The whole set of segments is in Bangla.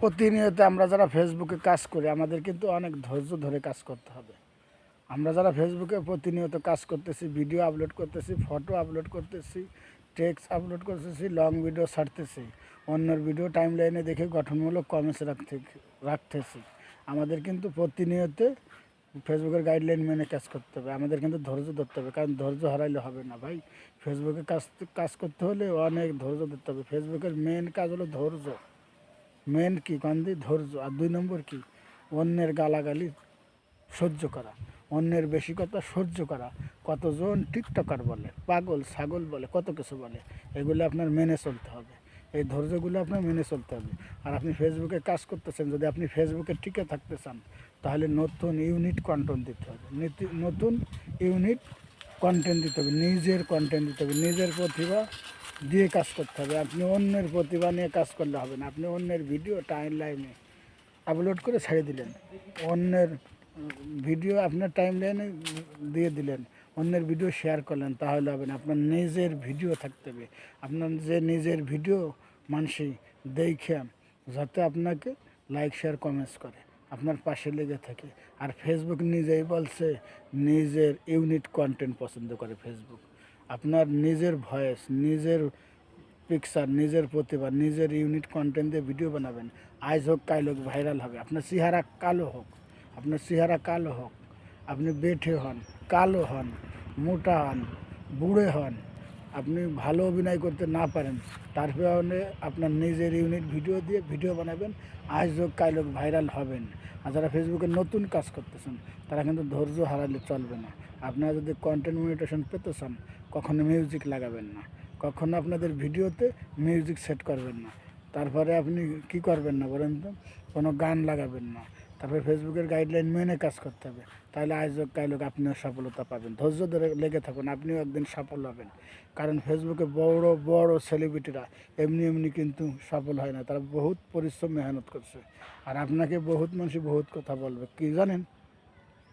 প্রতিনিয়ত আমরা যারা ফেসবুকে কাজ করি, আমাদের কিন্তু অনেক ধৈর্য ধরে কাজ করতে হবে। আমরা যারা ফেসবুকে প্রতিনিয়ত কাজ করতেছি ভিডিও আপলোড করতেছি ফটো আপলোড করতেছি টেক্সট আপলোড করতেছি লং ভিডিও ছাড়তেছি, অন্যের ভিডিও টাইম লাইনে দেখে গঠনমূলক কমেন্টস রাখতে, রাখতেছি। আমাদের কিন্তু প্রতিনিয়ত ফেসবুকের গাইডলাইন মেনে কাজ করতে হবে। আমাদের কিন্তু ধৈর্য ধরতে হবে, কারণ ধৈর্য হারাইলে হবে না ভাই। ফেসবুকে কাজ কাজ করতে হলে অনেক ধৈর্য ধরতে হবে। ফেসবুকের মেন কাজ হলো ধৈর্য। মেন কি কান্দি, ধৈর্য, আর দুই নম্বর কি অন্যের গালাগালি সহ্য করা। অন্যের বেশি কথা সহ্য করা। কতজন টিকটকার বলে, পাগল, ছাগল বলে, কত কিছু বলে, এগুলো আপনার মেনে চলতে হবে। এই ধৈর্যগুলো আপনার মেনে চলতে হবে। আর আপনি ফেসবুকে কাজ করতেছেন, যদি আপনি ফেসবুকে টিকে থাকতে চান, তাহলে নতুন ইউনিট কন্টেন্ট দিতে হবে। নীতি- নতুন ইউনিট কন্টেন্ট দিতে হবে, নিজের কন্টেন্ট দিতে হবে, নিজের প্রতিভা দিয়ে কাজ করতে হবে। আপনি অন্যের প্রতিভা নিয়ে কাজ করলে হবে না। আপনি অন্যের ভিডিও টাইম লাইনে আপলোড করে ছেড়ে দিলেন। অন্যের ভিডিও আপনার টাইম লাইনে দিয়ে দিলেন। অন্যের ভিডিও শেয়ার করলেন, তাহলে হবে না। আপনার নিজের ভিডিও থাকতে হবে। আপনার যে নিজের ভিডিও মানুষই দেখে যাতে আপনাকে লাইক শেয়ার কমেন্টস করে। আপনার পাশে লেগে থাকে। আর ফেসবুক নিজেই বলছে, নিজের ইউনিট কন্টেন্ট পছন্দ করে ফেসবুক আপনার নিজের ভয়েস, নিজের পিকচার নিজের প্রতিভা, নিজের ইউনিট কন্টেন্ট দিয়ে ভিডিও বানাবেন। আজ হোক, কাল হোক ভাইরাল হবে। আপনার চেহারা কালো হোক, আপনার চেহারা কালো হোক, আপনি বেঠে হন, কালো হন, মোটা হন, বুড়ে হন, আপনি ভালো অভিনয় করতে না পারেন, তার কারণে আপনার নিজের ইউনিট ভিডিও দিয়ে ভিডিও বানাবেন। আজ হোক, কাল হোক ভাইরাল হবেন। আর যারা ফেসবুকে নতুন কাজ করতেছেন, তারা কিন্তু ধৈর্য হারালে চলবে না। আপনারা যদি কন্টেন্ট মনিটেশন পেতে চান কখনো মিউজিক লাগাবেন না। কখনো আপনাদের ভিডিওতে মিউজিক সেট করবেন না। তারপরে আপনি কি করবেন না বলেন তো? কোনো গান লাগাবেন না। তারপরে ফেসবুকের গাইডলাইন মেনে কাজ করতে হবে। তাহলে কাল হোক, আপনিও সফলতা পাবেন। ধৈর্য ধরে লেগে থাকুন, আপনিও একদিন সফল হবেন। কারণ ফেসবুকে বড় বড় সেলিব্রিটিরা এমনি এমনি কিন্তু সফল হয় না। তারা বহুত পরিশ্রম, মেহনত করছে। আর আপনাকে বহুত মানুষ বহুত কথা বলবে। কি জানেন?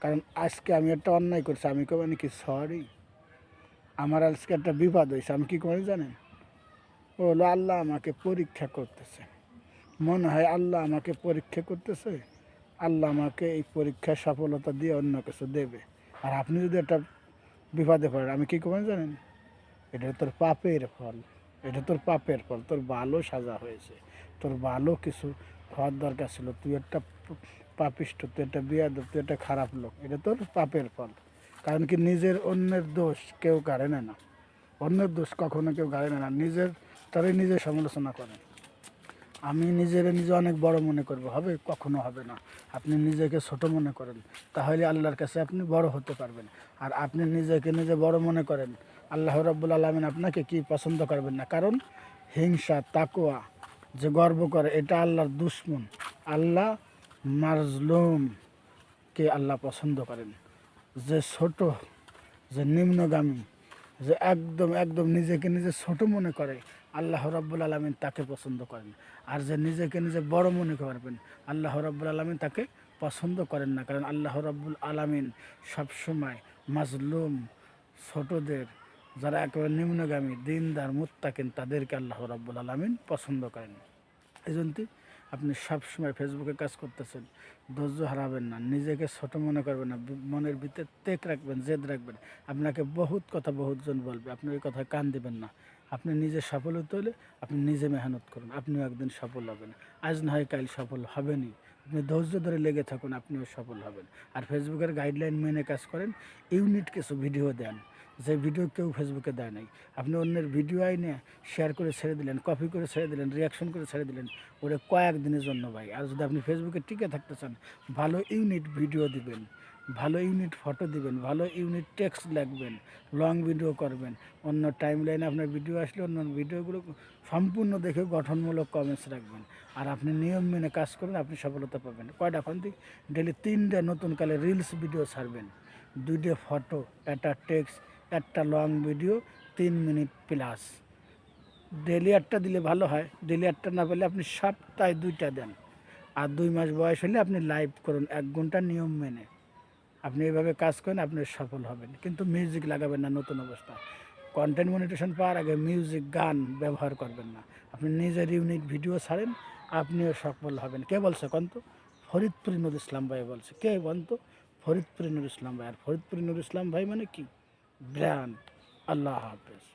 কারণ আজকে আমি একটা অন্যায় করছি, আমি কেউ মানে কি সরি আমার আজকে একটা বিপদ হয়েছে, আমি কী করি জানেন? ও হলো আল্লাহ আমাকে পরীক্ষা করতেছে। মনে হয় আল্লাহ আমাকে পরীক্ষা করতেছে, আল্লাহ আমাকে এই পরীক্ষায় সফলতা দিয়ে অন্য কিছু দেবে। আর আপনি যদি একটা বিপদে পড়েন, আমি কী করবেন জানেন? এটা তোর পাপের ফল, এটা তোর পাপের ফল, তোর ভালো সাজা হয়েছে। তোর ভালো কিছু হওয়ার দরকার ছিল, তুই একটা পাপিষ্ট তুই একটা বিয়াদ তুই একটা খারাপ লোক, এটা তোর পাপের ফল। কারণ কি নিজের অন্যের দোষ কেউ গাড়ে নেয় না। অন্যের দোষ কখনো কেউ গাড়ে নেয় না। নিজের তারাই নিজে সমালোচনা করেন আমি নিজের নিজে অনেক বড় মনে করব। হবে? কখনো হবে না। আপনি নিজেকে ছোট মনে করেন। তাহলে আল্লাহর কাছে আপনি বড় হতে পারবেন। আর আপনি নিজেকে নিজে বড় মনে করেন। আল্লাহ রাব্বুল আলমিন আপনাকে কি পছন্দ করবেন না? কারণ হিংসা তাকোয়া যে গর্ব করে, এটা আল্লাহর দুশ্মন। আল্লাহ মাজলুমকে আল্লাহ পছন্দ করেন। যে ছোট, যে নিম্নগামী, যে একদম একদম নিজেকে নিজে ছোট মনে করে, আল্লাহ রব্বুল আলমিন তাকে পছন্দ করেন। আর যে নিজেকে নিজে বড় মনে করবেন, আল্লাহ রব্বুল আলমিন তাকে পছন্দ করেন না। কারণ আল্লাহ রব্বুল আলমিন সবসময় মাজলুম ছোটদের, যারা একেবারে নিম্নগামী, দিনদার, মুত্তাকিন, তাদেরকে আল্লাহ রব্বুল আলমিন পছন্দ করেন। এই জন্য আপনি সবসময় ফেসবুকে কাজ করতেছেন, ধৈর্য হারাবেন না, নিজেকে ছোট মনে করবেন না, মনের ভিতরে তেক রাখবেন, জেদ রাখবেন। আপনাকে বহুত কথা বহুতজন বলবে, আপনি ওই কথায় কান দিবেন না। আপনি নিজে সফল হতে হলে আপনি নিজে মেহনত করুন, আপনিও একদিন সফল হবেন। আজ না হয় কাল সফল হবেনই। আপনি ধৈর্য ধরে লেগে থাকুন, আপনিও সফল হবেন। আর ফেসবুকের গাইডলাইন মেনে কাজ করেন ইউনিট কিছু ভিডিও দেন। যে ভিডিও কেউ ফেসবুকে দেয় নাই। আপনি অন্যের ভিডিও আইনে শেয়ার করে ছেড়ে দিলেন কপি করে ছেড়ে দিলেন রিয়াকশন করে ছেড়ে দিলেন ওটা কয়েক দিনের জন্য ভাই। আর যদি আপনি ফেসবুকে টিকে থাকতে চান, ভালো ইউনিট ভিডিও দিবেন, ভালো ইউনিট ফটো দিবেন, ভালো ইউনিট টেক্সট লাগবেন লং ভিডিও করবেন। অন্য টাইম লাইনে আপনার ভিডিও আসলে অন্য ভিডিওগুলো সম্পূর্ণ দেখে গঠনমূলক কমেন্টস রাখবেন। আর আপনি নিয়ম মেনে কাজ করবেন আপনি সফলতা পাবেন। কয়টা ফান্দি ডেলি তিনটা নতুন কালে রিলস ভিডিও ছাড়বেন। দুইটা ফটো একটা টেক্সট একটা লং ভিডিও তিন মিনিট প্লাস ডেলি একটা দিলে ভালো হয়। ডেলি একটা না পেলে আপনি সপ্তাহে দুইটা দেন। আর দুই মাস বয়স হলে আপনি লাইভ করুন। এক ঘণ্টা নিয়ম মেনে। আপনি এইভাবে কাজ করেন, আপনি সফল হবেন। কিন্তু মিউজিক লাগাবেন না, নতুন অবস্থা। কন্টেন্ট মনিটেশন পাওয়ার আগে মিউজিক গান ব্যবহার করবেন না। আপনি নিজের ইউনিক ভিডিও ছাড়েন, আপনিও সফল হবেন। কে বলছে কন্ত? ফরিদপুরি নুর ইসলাম ভাই বলছে। কে বলতো ফরিদপুরি নুর ইসলাম ভাই। আর ফরিদপুরি নুর ইসলাম ভাই মানে কি? ब्रांड। अल्लाह हाफिज़।